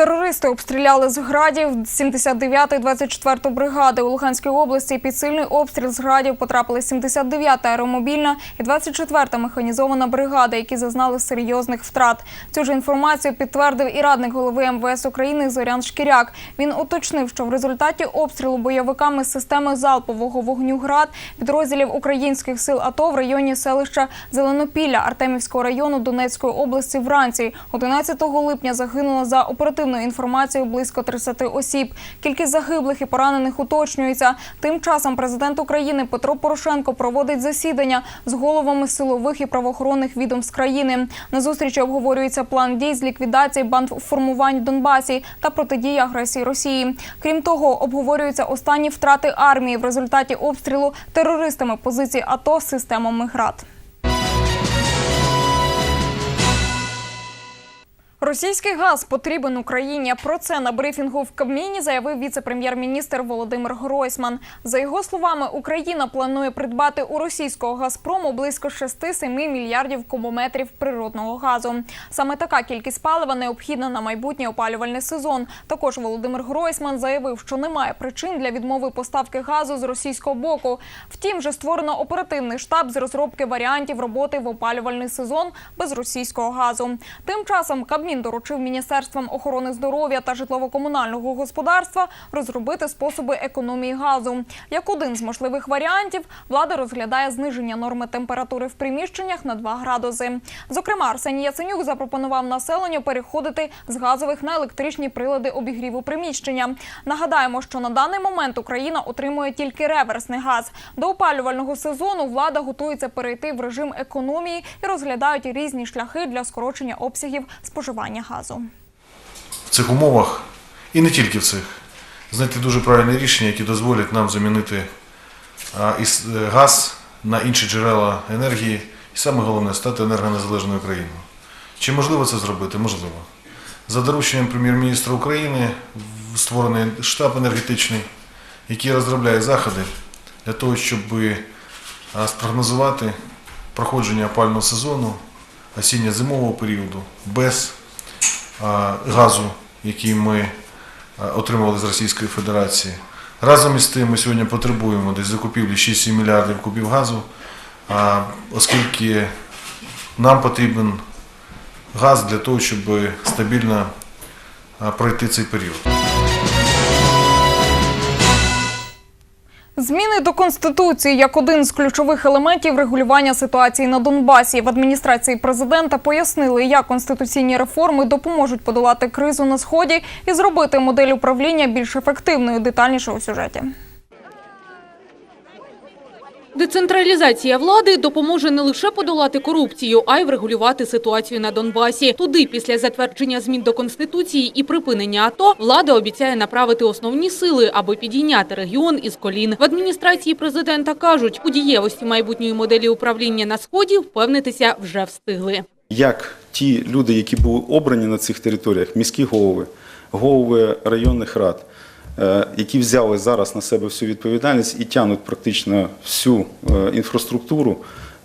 Терористи обстріляли з градів 79-ї 24 бригади у Луганській області. Під сильний обстріл з градів потрапили 79-та аеромобільна і 24-та механізована бригада, які зазнали серйозних втрат. Цю ж інформацію підтвердив і радник голови МВС України Зорян Шкіряк. Він уточнив, що в результаті обстрілу бойовиками системи залпового вогню град підрозділів українських сил АТО в районі селища Зеленопілля Артемівського району Донецької області вранці 11 липня загинуло за оперативною інформацією близько 30 осіб. Кількість загиблих і поранених уточнюється. Тим часом президент України Петро Порошенко проводить засідання з головами силових і правоохоронних відомств країни. На зустрічі обговорюється план дій з ліквідації бандформувань в Донбасі та протидії агресії Росії. Крім того, обговорюються останні втрати армії в результаті обстрілу терористами позицій АТО з системами ГРАД. Російський газ потрібен Україні. Про це на брифінгу в Кабміні заявив віце-прем'єр-міністр Володимир Гройсман. За його словами, Україна планує придбати у російського газпрому близько 6-7 мільярдів кубометрів природного газу. Саме така кількість палива необхідна на майбутній опалювальний сезон. Також Володимир Гройсман заявив, що немає причин для відмови поставки газу з російського боку. Втім, вже створено оперативний штаб з розробки варіантів роботи в опалювальний сезон без російського газу. Тим часом Кабмін доручив міністерствам охорони здоров'я та житлово-комунального господарства розробити способи економії газу. Як один з можливих варіантів, влада розглядає зниження норми температури в приміщеннях на 2 градуси. Зокрема, Арсеній Яценюк запропонував населенню переходити з газових на електричні прилади обігріву приміщення. Нагадаємо, що на даний момент Україна отримує тільки реверсний газ. До опалювального сезону влада готується перейти в режим економії і розглядають різні шляхи для скорочення обсягів споживання газу. в цих умовах, і не тільки в цих, знайти дуже правильне рішення, які дозволять нам замінити е, газ на інші джерела енергії, і саме головне стати енергонезалежною країною. Чи можливо це зробити? Можливо. За дорученням прем'єр-міністра України створений штаб енергетичний, який розробляє заходи для того, щоб спрогнозувати проходження опального сезону осінньо-зимового періоду без газу, який ми отримували з Російської Федерації. Разом із тим ми сьогодні потребуємо десь закупівлі 6-7 мільярдів кубів газу, оскільки нам потрібен газ для того, щоб стабільно пройти цей період. Зміни до конституції як один з ключових елементів регулювання ситуації на Донбасі в адміністрації президента пояснили, як конституційні реформи допоможуть подолати кризу на сході і зробити модель управління більш ефективною. Детальніше у сюжеті. Децентралізація влади допоможе не лише подолати корупцію, а й врегулювати ситуацію на Донбасі. Туди, після затвердження змін до конституції і припинення АТО, влада обіцяє направити основні сили, аби підійняти регіон із колін. В адміністрації президента кажуть, у дієвості майбутньої моделі управління на сході впевнитися вже встигли. як ті люди, які були обрані на цих територіях, міські голови, голови районних рад, які взяли зараз на себе всю відповідальність і тянуть практично всю е, інфраструктуру,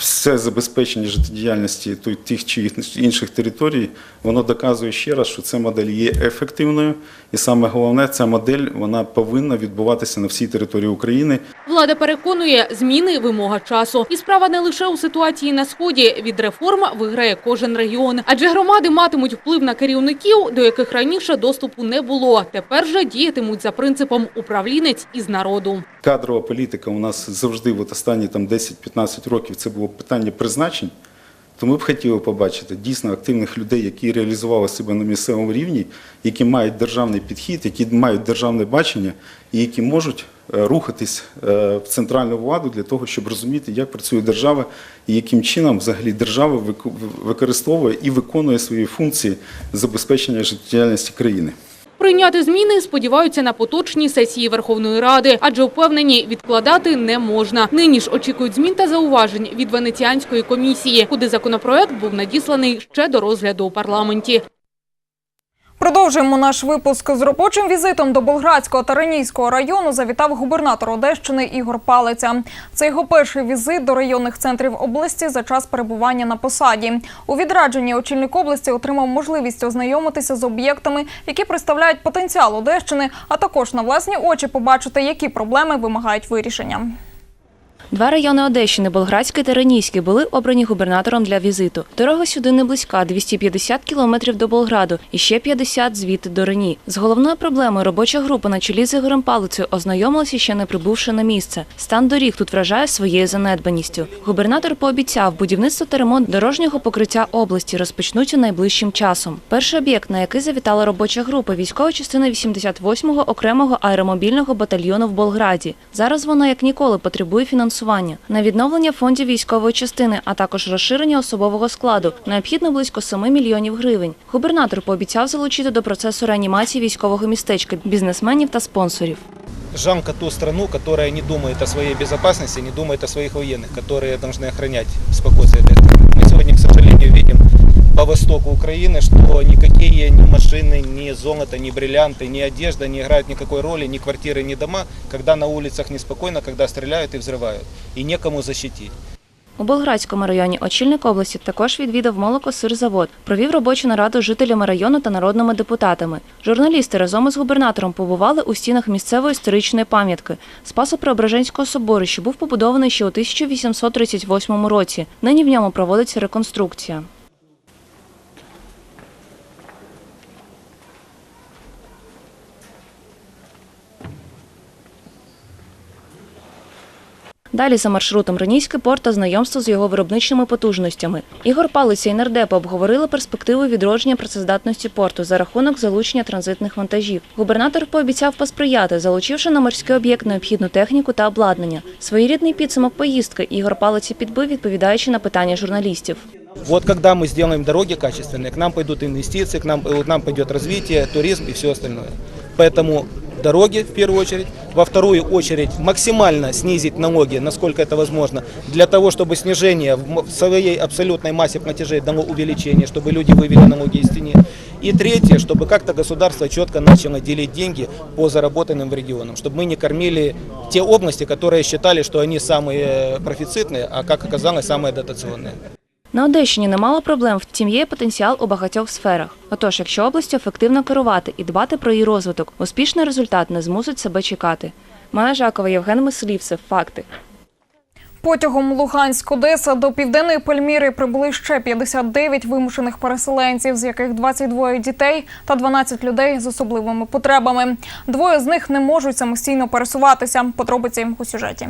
все забезпечення життєдіяльності тих чи інших територій, воно доказує ще раз, що ця модель є ефективною, і саме головне, ця модель вона повинна відбуватися на всій території України. Влада переконує, зміни – вимога часу. І справа не лише у ситуації на Сході. Від реформ виграє кожен регіон. Адже громади матимуть вплив на керівників, до яких раніше доступу не було. Тепер же діятимуть за принципом «управлінець із народу». Кадрова політика у нас завжди, от останні там 10-15 років, це було питання призначень. То ми б хотіли побачити дійсно активних людей, які реалізували себе на місцевому рівні, які мають державний підхід, які мають державне бачення і які можуть е, рухатись е, в центральну владу для того, щоб розуміти, як працює держава і яким чином взагалі держава використовує і виконує свої функції забезпечення життєдіяльності країни. Прийняти зміни сподіваються на поточній сесії Верховної Ради, адже впевнені, відкладати не можна. Нині ж очікують змін та зауважень від Венеціанської комісії, куди законопроект був надісланий ще до розгляду у парламенті. Продовжуємо наш випуск з робочим візитом до Болградського та Ренійського району. Завітав губернатор Одещини Ігор Палиця. Це його перший візит до районних центрів області за час перебування на посаді. У відрадженні очільник області отримав можливість ознайомитися з об'єктами, які представляють потенціал Одещини, а також на власні очі побачити, які проблеми вимагають вирішення. Два райони Одещини, Болградський та Ренійський, були обрані губернатором для візиту. Дорога сюди не близька – 250 кілометрів до Болграду і ще 50 звідти до Рені. З головною проблемою робоча група на чолі з Ігорем Палицею ознайомилася ще не прибувши на місце. Стан доріг тут вражає своєю занедбаністю. Губернатор пообіцяв, будівництво та ремонт дорожнього покриття області розпочнуться найближчим часом. Перший об'єкт, на який завітала робоча група, військова частина 88-го окремого аеромобільного батальйону в Болграді. Зараз вона як ніколи потребує фінансування На відновлення фондів військової частини, а також розширення особового складу необхідно близько 7 мільйонів гривень. Губернатор пообіцяв залучити до процесу реанімації військового містечка бізнесменів та спонсорів. Жалко ту страну, которая не думает о своей безопасности, не думает о своих военных, которые должны охранять спокойствие этой страны. по востоку Украины, что никакие ни машины, ни золото, ни бриллианты, ни одежда не играют никакой роли, ни квартиры, ни дома, когда на улицах неспокойно, когда стреляют и взрывают, и некому защитить. У Болградському районі очільник області також відвідав молокосирзавод, провів робочу нараду з жителями району та народними депутатами. Журналісти разом із губернатором побували у стінах місцевої історичної пам'ятки Спасо-Преображенського собору, що був побудований ще у 1838 році. Нині в ньому проводиться реконструкція. Далі за маршрутом Ренійський порт та знайомство з його виробничими потужностями. Ігор Палиця і нардепа обговорили перспективи відродження працездатності порту за рахунок залучення транзитних вантажів. Губернатор пообіцяв посприяти, залучивши на морський об'єкт необхідну техніку та обладнання. Своєрідний підсумок поїздки Ігор Палиця підбив, відповідаючи на питання журналістів. Вот когда мы сделаем дороги качественные, к нам пойдут инвестиции, к нам, э, нам пойдет развитие, туризм и все остальное. Поэтому дороги в первую очередь, во вторую очередь максимально снизить налоги, насколько это возможно, для того, чтобы снижение в своей абсолютной массе платежей дало увеличение, чтобы люди вывели налоги из тени. И третье, чтобы как-то государство четко начало делить деньги по заработанным в регионам, чтобы мы не кормили те области, которые считали, что они самые профицитные, а как оказалось, самые дотационные. На Одещині немало проблем, втім є потенціал у багатьох сферах. Отож, якщо областю ефективно керувати і дбати про її розвиток, успішний результат не змусить себе чекати. Майя Жакова, Євген Мислівцев. Факти. Потягом Луганськ-Одеса до південної Пальміри прибули ще 59 вимушених переселенців, з яких 22 дітей та 12 людей з особливими потребами. Двоє з них не можуть самостійно пересуватися. Подробиці у сюжеті.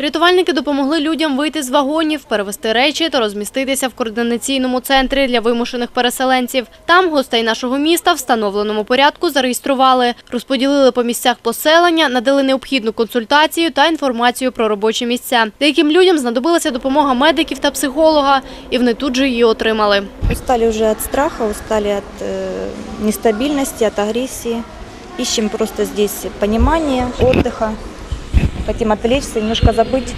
Рятувальники допомогли людям вийти з вагонів, перевести речі та розміститися в координаційному центрі для вимушених переселенців. Там гостей нашого міста в встановленому порядку зареєстрували, розподілили по місцях поселення, надали необхідну консультацію та інформацію про робочі місця. Деяким людям знадобилася допомога медиків та психолога, і вони тут же її отримали. Устали уже от страха, устали от э, нестабильности, от агрессии. Ищем просто здесь понимания, отдыха. Хотим отвлечься, немножко забыть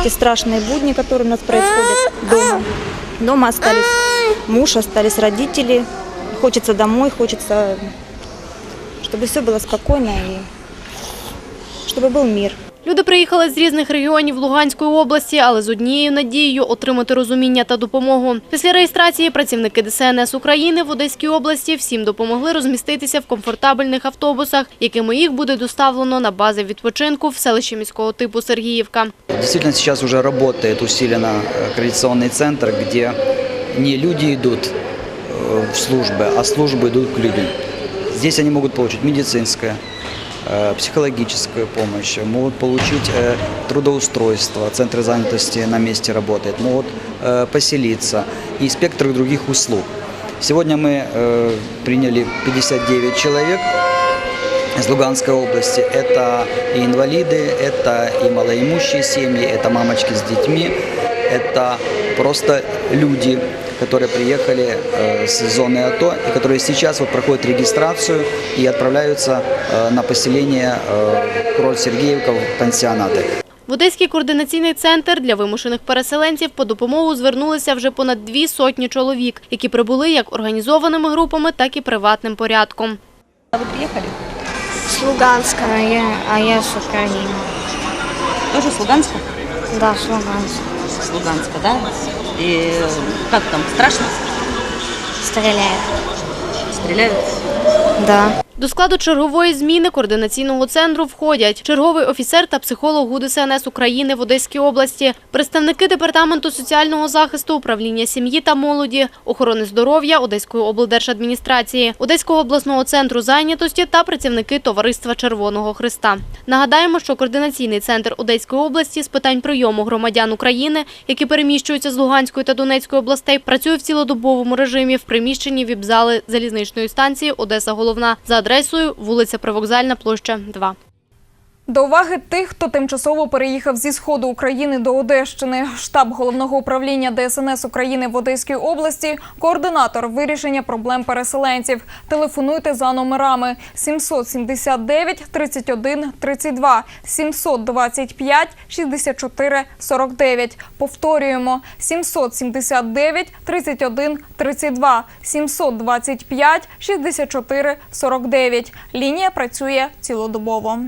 эти страшные будни, которые у нас происходят дома. Дома остались муж, остались родители. Хочется домой, хочется, чтобы все было спокойно и чтобы был мир. Люди приїхали з різних регіонів Луганської області, але з однією надією отримати розуміння та допомогу. Після реєстрації працівники ДСНС України в Одеській області всім допомогли розміститися в комфортабельних автобусах, якими їх буде доставлено на бази відпочинку в селищі міського типу Сергіївка. Действительно, сейчас уже работает усиленно э, координационный центр, где не люди идут э, в службы, а службы идут к людям. Здесь они могут получить медицинское, э, психологическую помощь, могут получить э, трудоустройство, центры занятости на месте работают, могут э, поселиться и спектр других услуг. Сегодня мы э, приняли 59 человек, из Луганской области. Это и инвалиды, это и малоимущие семьи, это мамочки с детьми, это просто люди, которые приехали э, с зоны АТО и которые сейчас вот проходят регистрацию и отправляются э, на поселение э, в курорт Сергеевка в пансионаты. В Одеський координаційний центр для вимушених переселенців по допомогу звернулися вже понад дві сотні чоловік, які прибули як організованими групами, так і приватним порядком. С Луганска, а я, а я с Украины. Тоже с Луганска? Да, с Луганска. С Луганска, да? И как там, страшно? Стреляют. Стреляют? Да. До складу чергової зміни координаційного центру входять черговий офіцер та психолог ГУД СНС України в Одеській області, представники Департаменту соціального захисту, управління сім'ї та молоді, охорони здоров'я Одеської облдержадміністрації, Одеського обласного центру зайнятості та працівники Товариства Червоного Христа. Нагадаємо, що координаційний центр Одеської області з питань прийому громадян України, які переміщуються з Луганської та Донецької областей, працює в цілодобовому режимі в приміщенні віп-зали залізничної станції Одеса Головна за адресою вулиця Привокзальна, площа 2. До уваги тих, хто тимчасово переїхав зі сходу України до Одещини. Штаб головного управління ДСНС України в Одеській області, координатор вирішення проблем переселенців. Телефонуйте за номерами 779 31 32, 725 64 49. Повторюємо 779 31 32, 725 64 49. Лінія працює цілодобово.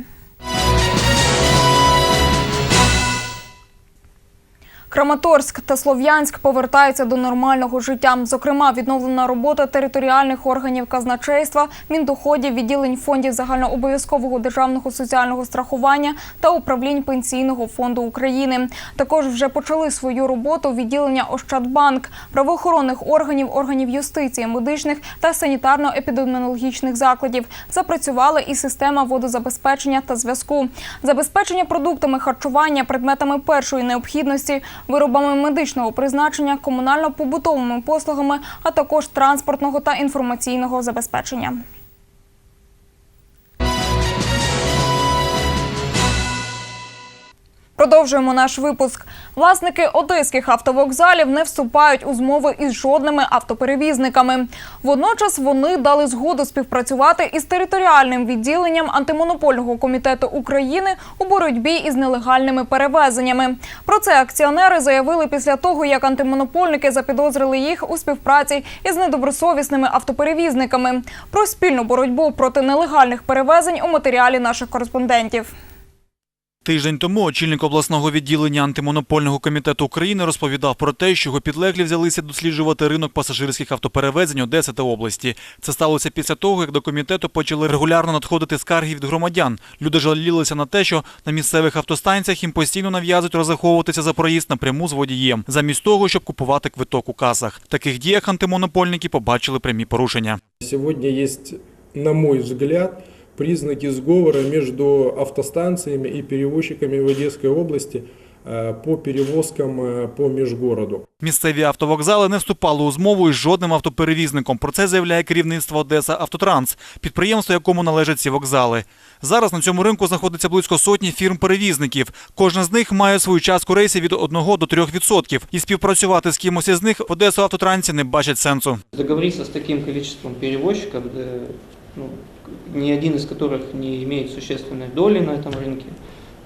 Краматорськ та Слов'янськ повертаються до нормального життя. Зокрема, відновлена робота територіальних органів казначейства, міндоходів, відділень фондів загальнообов'язкового державного соціального страхування та управлінь пенсійного фонду України. Також вже почали свою роботу відділення Ощадбанк, правоохоронних органів, органів юстиції, медичних та санітарно-епідеміологічних закладів. Запрацювала і система водозабезпечення та зв'язку, забезпечення продуктами харчування, предметами першої необхідності виробами медичного призначення, комунально-побутовими послугами, а також транспортного та інформаційного забезпечення. Продовжуємо наш випуск. Власники одеських автовокзалів не вступають у змови із жодними автоперевізниками. Водночас вони дали згоду співпрацювати із територіальним відділенням антимонопольного комітету України у боротьбі із нелегальними перевезеннями. Про це акціонери заявили після того, як антимонопольники запідозрили їх у співпраці із недобросовісними автоперевізниками. Про спільну боротьбу проти нелегальних перевезень у матеріалі наших кореспондентів. Тиждень тому очільник обласного відділення антимонопольного комітету України розповідав про те, що його підлеглі взялися досліджувати ринок пасажирських автоперевезень Одеси та області. Це сталося після того, як до комітету почали регулярно надходити скарги від громадян. Люди жалілися на те, що на місцевих автостанціях їм постійно нав'язують розраховуватися за проїзд напряму з водієм, замість того, щоб купувати квиток у касах. В таких діях антимонопольники побачили прямі порушення. Сегодня есть, на мой взгляд, признаки сговора между автостанциями и перевозчиками в Одесской области э, по перевозкам э, по межгороду. Місцеві автовокзали не вступали у змову із жодним автоперевізником. Про це заявляє керівництво Одеса Автотранс, підприємство, якому належать ці вокзали. Зараз на цьому ринку знаходиться близько сотні фірм-перевізників. Кожна з них має свою частку рейсів від 1 до 3%. І співпрацювати з кимось із них в Одесу Автотрансі не бачать сенсу. Договориться с таким количеством перевозчиков, да, ну, ни один из которых не имеет существенной доли на этом рынке,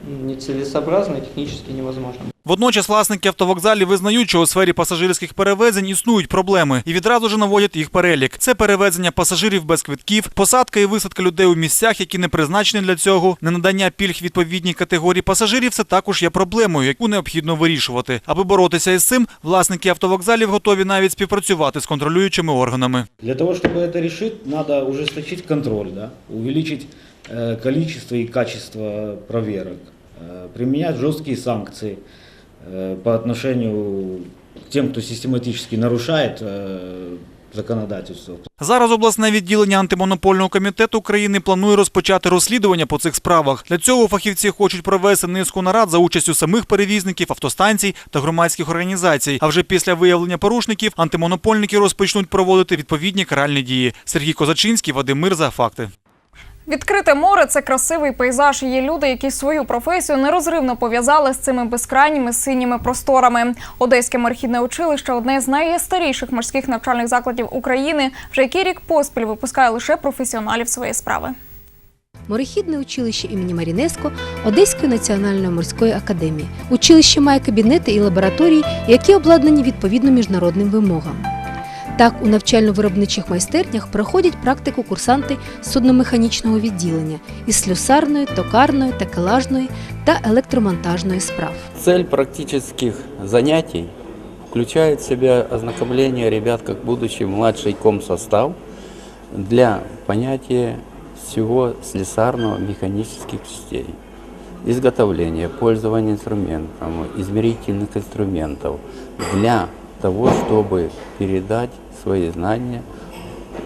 нецелесообразно и технически невозможно. Водночас власники автовокзалів визнають, що у сфері пасажирських перевезень існують проблеми і відразу ж наводять їх перелік. Це перевезення пасажирів без квитків, посадка і висадка людей у місцях, які не призначені для цього, ненадання пільг відповідній категорії пасажирів. Це також є проблемою, яку необхідно вирішувати. Аби боротися із цим, власники автовокзалів готові навіть співпрацювати з контролюючими органами. Для того, чтобы это решить, надо ужесточить контроль, да? увеличить э, количество и качество проверок, э, применять жесткие санкции э, по отношению к тем, кто систематически нарушает э, законодательство. Зараз обласне відділення антимонопольного комітету України планує розпочати розслідування по цих справах. Для цього фахівці хочуть провести низку нарад за участю самих перевізників, автостанцій та громадських організацій. А вже після виявлення порушників антимонопольники розпочнуть проводити відповідні каральні дії. Сергій Козачинський, Вадим Мирза. Факти. Відкрите море це красивий пейзаж. Є люди, які свою професію нерозривно пов'язали з цими безкрайніми синіми просторами. Одеське морхідне училище одне з найстаріших морських навчальних закладів України. Вже який рік поспіль випускає лише професіоналів своєї справи. морехідне училище імені Марінеско Одеської національної морської академії. Училище має кабінети і лабораторії, які обладнані відповідно міжнародним вимогам. Так, у навчально-виробничих майстернях проходять практику курсанти судномеханічного відділення із слюсарної, токарної, такелажної та електромонтажної справ. Цель практических занятий включает в себя ознакомление ребят как будущий младший комсостав для понятия всего слесарно-механических частей, изготовления, пользования инструментом, измерительных инструментов для того, чтобы передать свои знания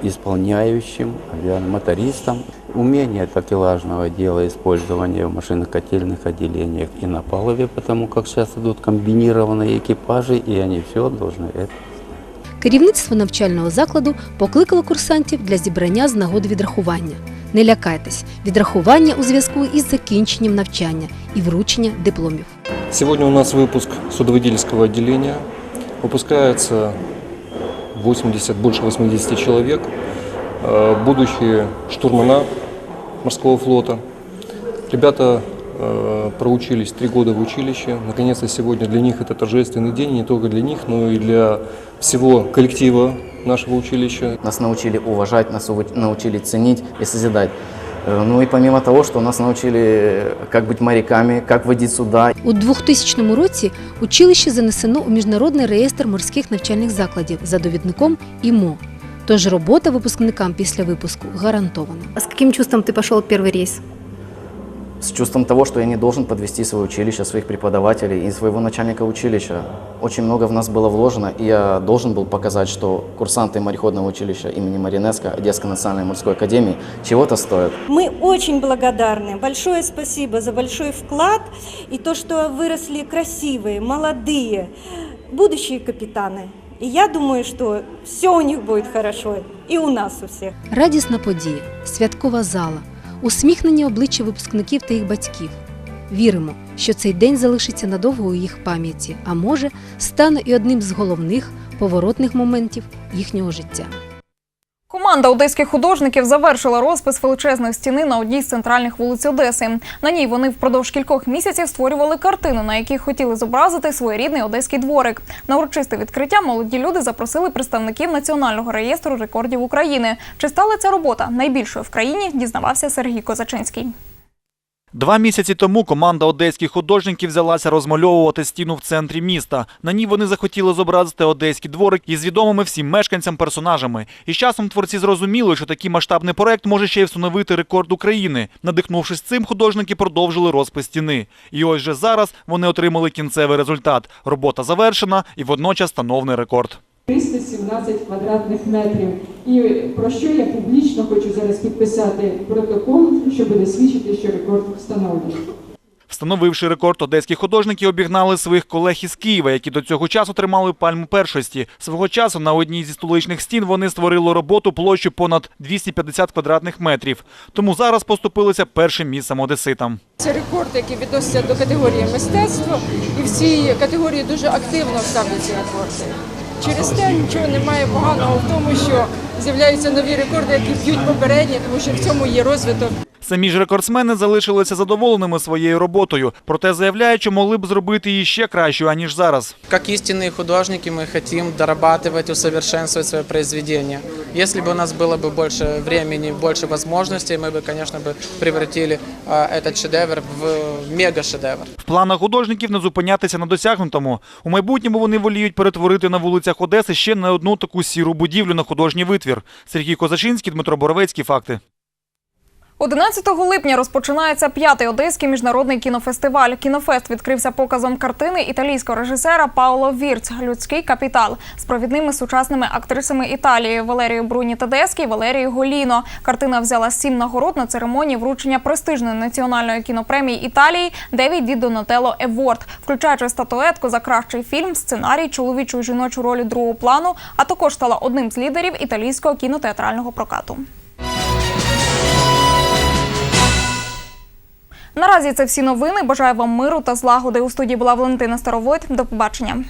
исполняющим авиамотористам. Умение такелажного дела использования в машинокотельных отделениях и на палубе, потому как сейчас идут комбинированные экипажи, и они все должны это Керівництво навчального закладу покликало курсантів для зібрання з нагоди відрахування. Не лякайтесь, відрахування у зв'язку із закінченням навчання і вручення дипломів. Сегодня у нас выпуск судоводительского отделения. Выпускается 80, больше 80 человек, э, будущие штурмана морского флота. Ребята э, проучились три года в училище. Наконец-то сегодня для них это торжественный день, не только для них, но и для всего коллектива нашего училища. Нас научили уважать, нас научили ценить и созидать. Э, Ну и помимо того, что нас научили, э, как быть моряками, как водить суда. У 2000 році училище занесено у міжнародний реєстр морських навчальних закладів за довідником ІМО. Тож робота випускникам після випуску гарантована. А с каким чувством ты пошел в первый рейс? С чувством того, что я не должен подвести свое училище, своих преподавателей и своего начальника училища. Очень много в нас было вложено, и я должен был показать, что курсанты мореходного училища имени Маринеско Одесской национальной морской академии чего-то стоят. Мы очень благодарны. Большое спасибо за большой вклад и то, что выросли красивые, молодые, будущие капитаны. И я думаю, что все у них будет хорошо. И у нас у всех. Радісна подія, святкова зала, усміхнені обличчя випускників та їх батьків. Віримо, що цей день залишиться надовго у їх пам'яті, а може, стане і одним з головних поворотних моментів їхнього життя. Команда одеських художників завершила розпис величезної стіни на одній з центральних вулиць Одеси. На ній вони впродовж кількох місяців створювали картини, на яких хотіли зобразити своєрідний одеський дворик. На урочисте відкриття молоді люди запросили представників Національного реєстру рекордів України. Чи стала ця робота найбільшою в країні? Дізнавався Сергій Козачинський. Два місяці тому команда одеських художників взялася розмальовувати стіну в центрі міста. На ній вони захотіли зобразити одеський дворик із відомими всім мешканцям персонажами. І з часом творці зрозуміли, що такий масштабний проект може ще й встановити рекорд України. Надихнувшись цим, художники продовжили розпис стіни. І ось же зараз вони отримали кінцевий результат. Робота завершена і водночас становний рекорд. 317 квадратних метрів. І про що я публічно хочу зараз підписати протокол, що буде свідчити, що рекорд встановлений. Встановивши рекорд, одеські художники обігнали своїх колег із Києва, які до цього часу тримали пальму першості. Свого часу на одній зі столичних стін вони створили роботу площу понад 250 квадратних метрів. Тому зараз поступилися першим місцем одеситам. Це рекорд, який відноситься до категорії мистецтва, і в цій категорії дуже активно ставляться рекорди. Через те нічого немає поганого в тому, що з'являються нові рекорди, які б'ють попередні, тому що в цьому є розвиток. Самі ж рекордсмени залишилися задоволеними своєю роботою, проте заявляють, що могли б зробити її ще кращою, аніж зараз. Как истинные художники мы хотим дорабатывать, усовершенствовать свое произведение. Если бы у нас было бы больше времени, больше возможностей, мы бы, конечно, бы превратили а, этот шедевр в мега-шедевр. В планах художників не зупинятися на досягнутому. У майбутньому вони воліють перетворити на вулицях Одеси ще не одну таку сіру будівлю на художній витвір. Сергій Козачинський, Дмитро Боровецький. Факти. 11 липня розпочинається п'ятий одеський міжнародний кінофестиваль. Кінофест відкрився показом картини італійського режисера Пауло Вірц Людський капітал з провідними сучасними актрисами Італії Валерією Бруні Тедескі і Валерією Голіно. Картина взяла сім нагород на церемонії вручення престижної національної кінопремії Італії Девід Ді Донателло Еворд, включаючи статуетку за кращий фільм, сценарій, чоловічу і жіночу ролі другого плану, а також стала одним з лідерів італійського кінотеатрального прокату. Наразі це всі новини. Бажаю вам миру та злагоди. У студії була Валентина Старовойт. До побачення.